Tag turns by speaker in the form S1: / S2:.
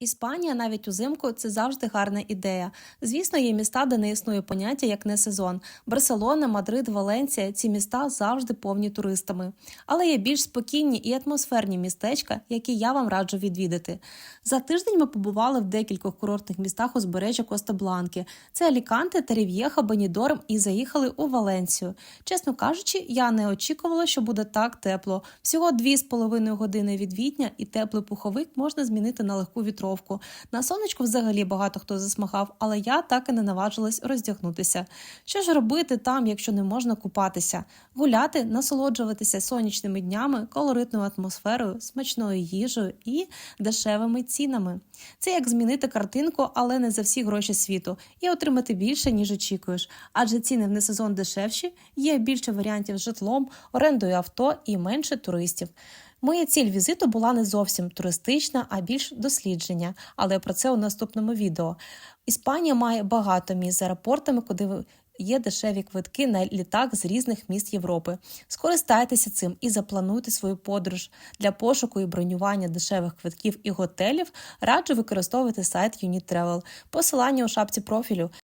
S1: Іспанія навіть узимку це завжди гарна ідея. Звісно, є міста, де не існує поняття як не сезон. Барселона, Мадрид, Валенція ці міста завжди повні туристами. Але є більш спокійні і атмосферні містечка, які я вам раджу відвідати. За тиждень ми побували в декількох курортних містах узбережжя Коста-Бланки. Це Аліканте, Терів'єха, Бенідорм і заїхали у Валенцію. Чесно кажучи, я не очікувала, що буде так тепло. Всього 2,5 години від Відня і теплий пуховик можна змінити на легку вітровку. На сонечку взагалі багато хто засмагав, але я так і не наважилась роздягнутися. Що ж робити там, якщо не можна купатися? Гуляти, насолоджуватися сонячними днями, колоритною атмосферою, смачною їжею і дешевими цінами. Це як змінити картинку, але не за всі гроші світу, і отримати більше, ніж очікуєш. Адже ціни в несезон дешевші, є більше варіантів з житлом, орендою авто і менше туристів. Моя ціль візиту була не зовсім туристична, а більш дослідження, але про це у наступному відео. Іспанія має багато місць з аеропортами, куди є дешеві квитки на літак з різних міст Європи. Скористайтеся цим і заплануйте свою подорож. Для пошуку і бронювання дешевих квитків і готелів раджу використовувати сайт Unit Travel. Посилання у шапці профілю.